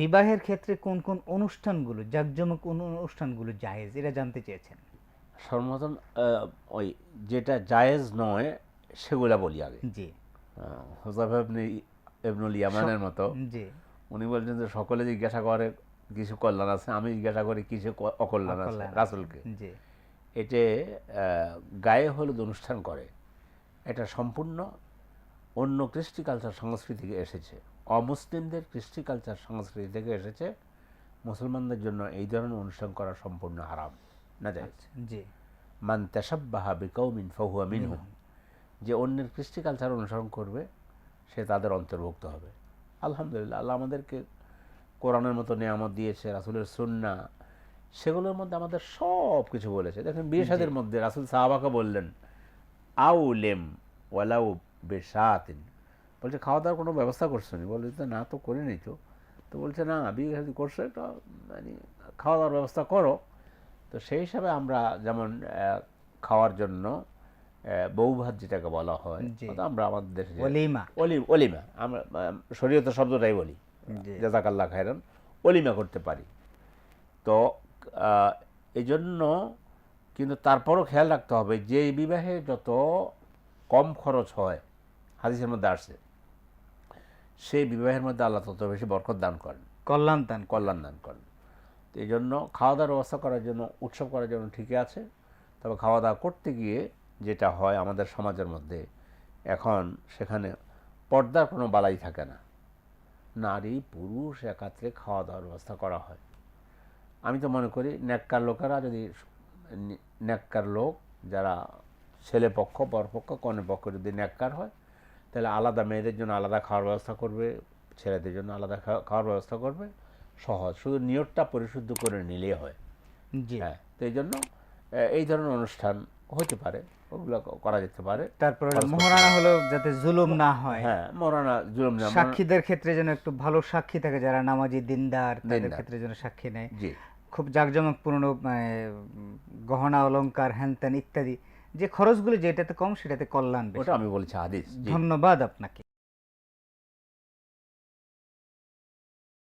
বিবাহের ক্ষেত্রে কোন কোন অনুষ্ঠানগুলো জাঁকজমক কোন অনুষ্ঠানগুলো জায়েজ? এরা জানতে চেয়েছেন। সর্বপ্রথম ওই যেটা জায়েজ নয় সেগুলা বলি আগে। জি। হোজাফ ইবনে ইবনুল ইয়ামানের মতো। জি। উনি বলছেন যে সকলে জিজ্ঞাসা করে কিছু কল্যাণ আছে? আমি জিজ্ঞাসা করি কিছু অকল্যাণ আছে? রাসুলকে। জি। এতে গায়ে হলুদ অনুষ্ঠান করে। এটা সম্পূর্ণ অন্য কৃষ্টি কালচার সংস্কৃতি থেকে এসেছে। অমুসলিমদের কৃষ্টি কালচার সংস্কৃতি থেকে এসেছে। মুসলমানদের জন্য এই ধরনের অনুষ্ঠান করা সম্পূর্ণ হারাম। না যায়? জি। মান তেসাব্বাহা বিকৌমিন ফহুয়া মিনহুম। যে অন্যের কৃষ্টি কালচার অনুসরণ করবে সে তাদের অন্তর্ভুক্ত হবে। আলহামদুলিল্লাহ আল্লাহ আমাদেরকে কোরআনের মতো নিয়ামত দিয়েছে রাসুলের সুন্না সেগুলোর মধ্যে আমাদের সব কিছু বলেছে। দেখেন বিয়ে সাদের মধ্যে রাসুল সাহাবাকে বললেন আউ লেম ওয়ালাউ বেশাতিন বলছে খাওয়া দাওয়ার কোনো ব্যবস্থা করছ নি? বলছে যে, না তো করিনি তো। তো বলছে না বিয়ে করছ একটা মানে খাওয়া দাওয়ার ব্যবস্থা করো। তো সেই হিসাবে আমরা যেমন খাওয়ার জন্য বউ ভাত যেটাকে বলা হয়। আমরা আমাদের দেশে যে- অলিমা। আমরা শরীয়ত শব্দটাই বলি। জি। জাজাকাল্লাহ খায়রান। অলিমা করতে পারি। তো এই জন্য কিন্তু তারপরও খেয়াল রাখতে হবে যে এই বিবাহে যত কম খরচ হয় হাদিসের মধ্যে আসছে সেই বিবাহের মধ্যে আল্লাহ তত বেশি বরকত দান করেন। কল্যাণ দান কল্যাণ দান করেন। তো এই জন্য খাওয়া দাওয়ার ব্যবস্থা করার জন্য উৎসব করার জন্য ঠিকই আছে। তবে খাওয়া দাওয়া করতে গিয়ে যেটা হয় আমাদের সমাজের মধ্যে এখন সেখানে পর্দার কোনো বালাই থাকে না। নারী পুরুষ একাত্রে খাওয়া দাওয়ার ব্যবস্থা করা হয়। আমি তো মনে করি ন্যাক্কার লোকেরা যদি ন্যাক্কার লোক যারা ছেলে পক্ষ পরপক্ষ কনে পক্ষ যদি ন্যাক্কার হয় তাহলে আলাদা মেয়েদের জন্য আলাদা খাওয়ার ব্যবস্থা করবে ছেলেদের জন্য আলাদা খাওয়া- খাওয়ার ব্যবস্থা করবে। সহজ শুধু নিয়তটা পরিশুদ্ধ করে নিলেই হয়। জি। হ্যাঁ তো এই জন্য এই ধরনের অনুষ্ঠান হতে পারে ওগুলো করা যেতে পারে। তারপরে মহারানা হলো যাতে জুলুম না হয়। হ্যাঁ মরানা জুলুম না সাক্ষীদের ক্ষেত্রে যেন একটু ভালো সাক্ষী থাকে যারা নামাজি দিনদার তাদের ক্ষেত্রে যেন সাক্ষী নেয়। জি। খুব জাঁকজমকপূর্ণ গহনা অলংকার হ্যান ত্যান ইত্যাদি। যে খরচগুলো যেটাতে কম সেটাতে কল্যাণ ওটা আমি বলছি আদেশ ধন্যবাদ আপনাকে।